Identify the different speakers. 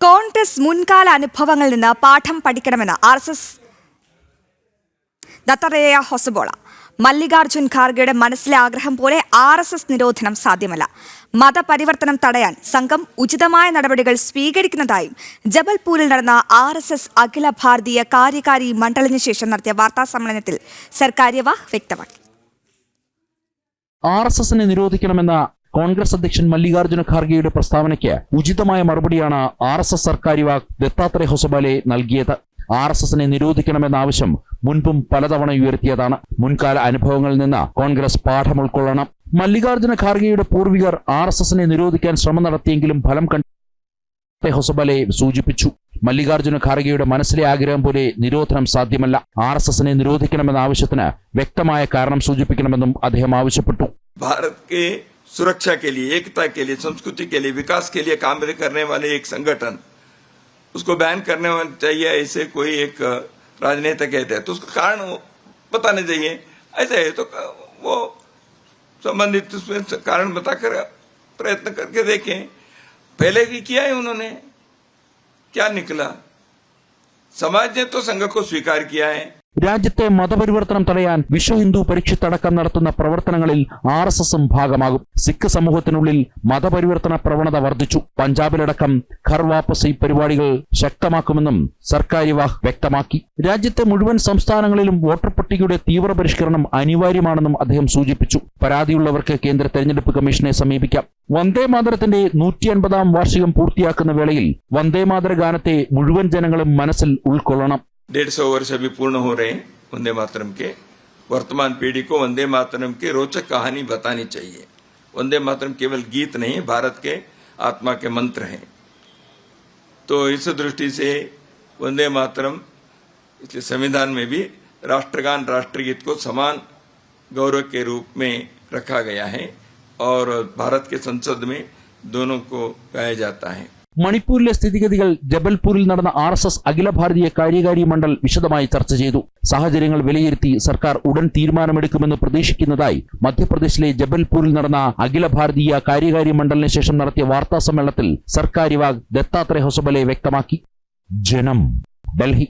Speaker 1: കോൺഗ്രസ് മുൻകാല അനുഭവങ്ങളിൽ നിന്ന് പാഠം പഠിക്കണമെന്ന് R S S Dattatreya Hosabale. Mallikarjun ഖാർഗെയുടെ മനസ്സിലെ ആഗ്രഹം പോലെ ആർ എസ് എസ് നിരോധനം സാധ്യമല്ല. മതപരിവർത്തനം തടയാൻ സംഘം ഉചിതമായ നടപടികൾ സ്വീകരിക്കുന്നതായും ജബൽപൂരിൽ നടന്ന ആർ എസ് എസ് അഖില ഭാരതീയ കാര്യകാരി മണ്ഡലിന് ശേഷം നടത്തിയ വാർത്താ സമ്മേളനത്തിൽ സർക്കാര്യവ വ്യക്തമാക്കി.
Speaker 2: ആർ എസ് എസിനെ നിരോധിക്കണമെന്ന കോൺഗ്രസ് അധ്യക്ഷൻ മല്ലികാർജുന ഖാർഗെയുടെ പ്രസ്താവനയ്ക്ക് ഉചിതമായ മറുപടിയാണ് R S S sarkaryavah Dattatreya Hosabale നൽകിയത്. ആർ എസ് എസിനെ നിരോധിക്കണമെന്ന ആവശ്യം മുൻപും പലതവണ ഉയർത്തിയതാണ്. മുൻകാല അനുഭവങ്ങളിൽ നിന്ന് കോൺഗ്രസ് പാഠം ഉൾക്കൊള്ളണം. മല്ലികാർജുന ഖാർഗെയുടെ പൂർവികർ ആർ എസ് എസിനെ നിരോധിക്കാൻ ശ്രമം നടത്തിയെങ്കിലും ഫലം കണ്ടെ ഹൊസബാലെ സൂചിപ്പിച്ചു. മല്ലികാർജുന ഖാർഗെയുടെ മനസ്സിലെ ആഗ്രഹം പോലെ നിരോധനം സാധ്യമല്ല. ആർ എസ് എസിനെ നിരോധിക്കണമെന്ന ആവശ്യത്തിന് വ്യക്തമായ കാരണം സൂചിപ്പിക്കണമെന്നും അദ്ദേഹം ആവശ്യപ്പെട്ടു.
Speaker 3: ഭാരത് सुरक्षा के लिए, एकता के लिए, संस्कृति के लिए, विकास के लिए काम करने वाले एक संगठन, उसको बैन करने चाहिए, ऐसे कोई एक राजनेता कहते हैं। तो उसका कारण वो बताने चाहिए। ऐसे है तो वो संबंधित उसमें कारण बताकर प्रयत्न करके देखें। पहले भी किया है उन्होंने। क्या निकला? समाज ने तो संघ को स्वीकार किया है।
Speaker 2: രാജ്യത്തെ മതപരിവർത്തനം തടയാൻ വിശ്വ ഹിന്ദു പരിഷത്തടക്കം നടത്തുന്ന പ്രവർത്തനങ്ങളിൽ ആർ എസ് എസും ഭാഗമാകും. സിഖ് സമൂഹത്തിനുള്ളിൽ മതപരിവർത്തന പ്രവണത വർദ്ധിച്ചു. പഞ്ചാബിലടക്കം ഘർ വാപ്പസി പരിപാടികൾ ശക്തമാക്കുമെന്നും സർക്കാർ വാഹ് വ്യക്തമാക്കി. രാജ്യത്തെ മുഴുവൻ സംസ്ഥാനങ്ങളിലും വോട്ടർ പട്ടികയുടെ തീവ്ര പരിഷ്കരണം അനിവാര്യമാണെന്നും അദ്ദേഹം സൂചിപ്പിച്ചു. പരാതിയുള്ളവർക്ക് കേന്ദ്ര തെരഞ്ഞെടുപ്പ് കമ്മീഷനെ സമീപിക്കാം. വന്ദേ മാതരത്തിന്റെ നൂറ്റി അൻപതാം വാർഷികം പൂർത്തിയാക്കുന്ന വേളയിൽ വന്ദേ മാതര ഗാനത്തെ മുഴുവൻ ജനങ്ങളും മനസ്സിൽ ഉൾക്കൊള്ളണം.
Speaker 3: डेढ़ सौ वर्ष अभी पूर्ण हो रहे हैं वंदे मातरम के। वर्तमान पीढ़ी को वंदे मातरम की रोचक कहानी बतानी चाहिए। वंदे मातरम केवल गीत नहीं, भारत के आत्मा के मंत्र हैं। तो इस दृष्टि से वंदे मातरम इसलिए संविधान में भी राष्ट्रगान राष्ट्रगीत को समान गौरव के रूप में रखा गया है और भारत के संसद में दोनों को गाया जाता है।
Speaker 2: മണിപ്പൂരിലെ സ്ഥിതിഗതികൾ ജബൽപൂരിൽ നടന്ന ആർ എസ് എസ് അഖില ഭാരതീയ കാര്യകാരി മണ്ഡൽ വിശദമായി ചർച്ച ചെയ്തു. സാഹചര്യങ്ങൾ വിലയിരുത്തി സർക്കാർ ഉടൻ തീരുമാനമെടുക്കുമെന്ന് പ്രതീക്ഷിക്കുന്നതായി മധ്യപ്രദേശിലെ ജബൽപൂരിൽ നടന്ന അഖില ഭാരതീയ കാര്യകാരി മണ്ഡലിന് ശേഷം നടത്തിയ വാർത്താ സമ്മേളനത്തിൽ സർക്കാർ വിഭാഗ് ദത്താത്രേയ ഹൊസബലെ വ്യക്തമാക്കി. ജനം ഡൽഹി.